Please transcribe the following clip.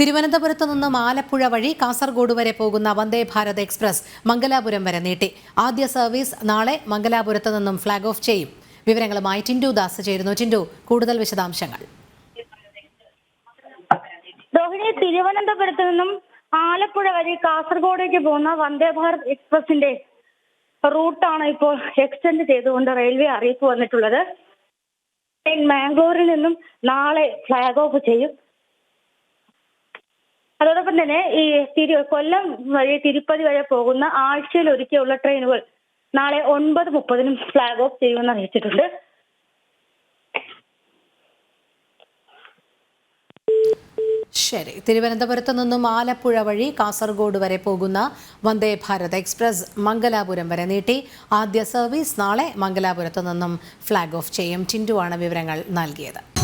തിരുവനന്തപുരത്ത് നിന്നും ആലപ്പുഴ വഴി കാസർഗോഡ് വരെ പോകുന്ന വന്ദേ ഭാരത് എക്സ്പ്രസ് മംഗലാപുരം വരെ നീട്ടി. ആദ്യ സർവീസ് നാളെ മംഗലാപുരത്ത് നിന്നും ഫ്ളാഗ് ഓഫ് ചെയ്യും. വിവരങ്ങളുമായി ടിൻഡു ദാസ് ചേരുന്നു. ടിൻഡു കൂടുതൽ വിശദാംശങ്ങൾ. രോഹിണി തിരുവനന്തപുരത്ത് നിന്നും ആലപ്പുഴ വഴി കാസർഗോഡേക്ക് പോകുന്ന വന്ദേ ഭാരത് എക്സ്പ്രസിന്റെ റൂട്ടാണ് ഇപ്പോൾ എക്സ്റ്റെൻഡ് ചെയ്തുകൊണ്ട് റെയിൽവേ അറിയിപ്പ് വന്നിട്ടുള്ളത്. മാംഗ്ലൂരിൽ നിന്നും നാളെ ഫ്ളാഗ് ഓഫ് ചെയ്യും. അതോടൊപ്പം തന്നെ ഈ തിരു കൊല്ലം വഴി തിരുപ്പതി വരെ പോകുന്ന ആഴ്ചയിൽ ഒരിക്കലുള്ള ട്രെയിനുകൾ നാളെ ഒൻപത് മുപ്പതിനും ഫ്ലാഗ് ഓഫ് ചെയ്യുമെന്ന് അറിയിച്ചിട്ടുണ്ട്. ശരി. തിരുവനന്തപുരത്ത് നിന്നും ആലപ്പുഴ വഴി കാസർഗോഡ് വരെ പോകുന്ന വന്ദേ ഭാരത് എക്സ്പ്രസ് മംഗലാപുരം വരെ നീട്ടി ആദ്യ സർവീസ് നാളെ മംഗലാപുരത്ത് നിന്നും ഫ്ളാഗ് ഓഫ് ചെയ്യും. ടിൻഡുവാണ് വിവരങ്ങൾ നൽകിയത്.